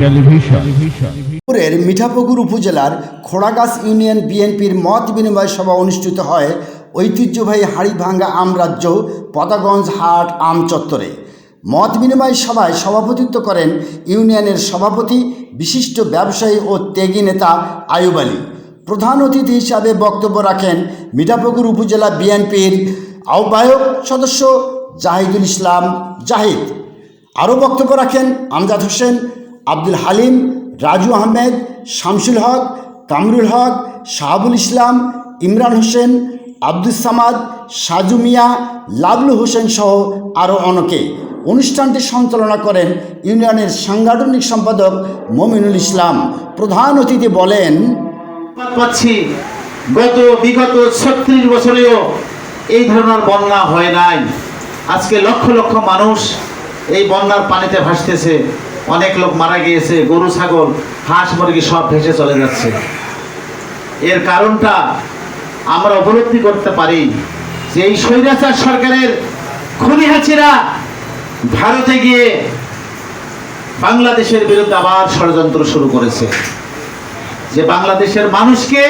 Television Mithapukur উপজেলার খোড়াগাছ union বিএনপির মত বিনিময় সভা অনুষ্ঠিত হয় ঐতিহ্যবাহী হাড়িভাঙ্গা আমরাজ্য পদাগঞ্জ হাট, আম চত্বরে। মত বিনিময় সভায় সভাপতিত্ব করেন ইউনিয়নের সভাপতি, বিশিষ্ট ব্যবসায়ী ও ত্যাগী নেতা আয়ুব আলী। প্রধান অতিথি হিসাবে বক্তব্য রাখেন মিঠাপুকুর উপজেলা বিএনপির আহ্বায়ক সদস্য জাহিদুল ইসলাম জাহিদ। আরও বক্তব্য রাখেন আমজাদ হোসেন, আব্দুল হালিম, রাজু আহমেদ, শামসুল হক, কামরুল হক, শাহাবুল ইসলাম, ইমরান হোসেন আব্দুল সামাদ, সাজু মিয়া, লাবলু হোসেন সহ আরও অনেকে। অনুষ্ঠানটি সঞ্চালনা করেন ইউনিয়নের সাংগঠনিক সম্পাদক মমিনুল ইসলাম। প্রধান অতিথি বলেন পাচ্ছি গত বিগত ছত্রিশ বছরেও এই ধরনের বন্যা হয় নাই। আজকে লক্ষ লক্ষ মানুষ এই বন্যার পানিতে ভাসতেছে অনেক লোক মারা গিয়েছে গরু ছাগল হাঁস মুরগি সব ভেসে চলে যাচ্ছে। এর কারণটা আমরা উপলব্ধি করতে পারি যে এই স্বৈরাচার সরকারের খুনি হাসিরা ভারতে গিয়ে বাংলাদেশের বিরুদ্ধে আবার ষড়যন্ত্র শুরু করেছে। যে বাংলাদেশের মানুষকে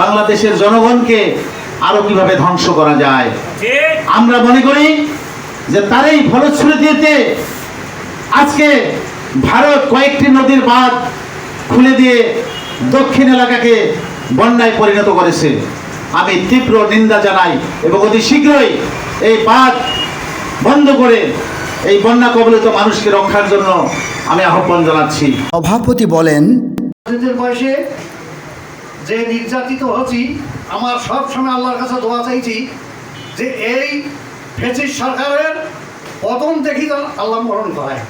বাংলাদেশের জনগণকে আরও কীভাবে ধ্বংস করা যায় আমরা মনে করি যে তারই ফলশ্রুতিতে আজকে ভারত কয়েকটি নদীর বাঁধ খুলে দিয়ে দক্ষিণ এলাকাকে বন্যায় পরিণত করেছে। আমি তীব্র নিন্দা জানাই এবং অতি শীঘ্রই এই বাঁধ বন্ধ করে এই বন্যা কবলিত মানুষকে রক্ষার জন্য আমি আহ্বান জানাচ্ছি। সভাপতি বলেন বয়সে যে নির্যাতিত হচ্ছি আমার সব সময় আল্লাহর কাছে দোয়া চাইছি যে এই ফেসিস সরকারের পতন দেখি আল্লাহ মরণ করায়।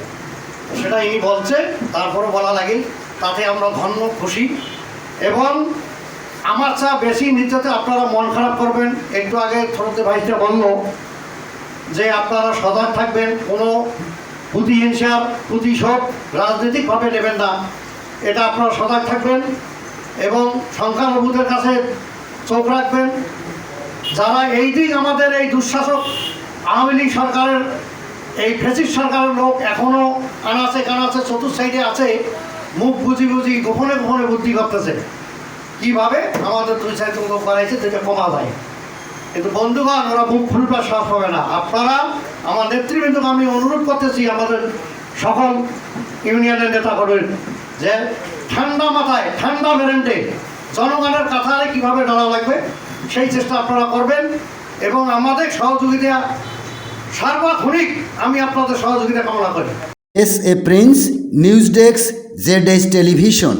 সেটা ইনি বলছে তারপরে বলা লাগে, তাতে আমরা ধন্য, খুশি। এবং আমার চা বেশি নির্যাতে আপনারা মন খারাপ করবেন। একটু আগে ছোটতে ভাইটা বলল যে আপনারা সজাগ থাকবেন, কোনো প্রতিহিংসার প্রতিশোধ রাজনৈতিকভাবে নেবেন না। এটা আপনারা সজাগ থাকবেন এবং সংখ্যালঘুদের কাছে চোখ রাখবেন। যারা এই দিক আমাদের এই দুঃশাসক আওয়ামী লীগ সরকারের, এই ফেসিস সরকারের লোক এখনও কানাচে কানাচে চতুর্থ সাইডে আছে, মুখ বুঝি বুঝি গোপনে গোপনে বুদ্ধি করতেছে। কীভাবে? আমাদের দুই সাইড লোক বাড়াইছে যেটা কমা যায়। কিন্তু বন্ধুগণ, ওরা মুখ খুলবা সাফ হবে না। আপনারা, আমার নেতৃবৃন্দকে আমি অনুরোধ করতেছি, আমাদের সকল ইউনিয়নের নেতা কর্মীর যে ঠান্ডা মাথায়, ঠান্ডা মেরেন্টে জনগণের কাতারে কীভাবে ডালা লাগবে সেই চেষ্টা আপনারা করবেন এবং আমাদের সহযোগিতা সার্বক্ষণিক আমি আপনাদের সহযোগিতা কামনা করি। S A Prince news desk Z S television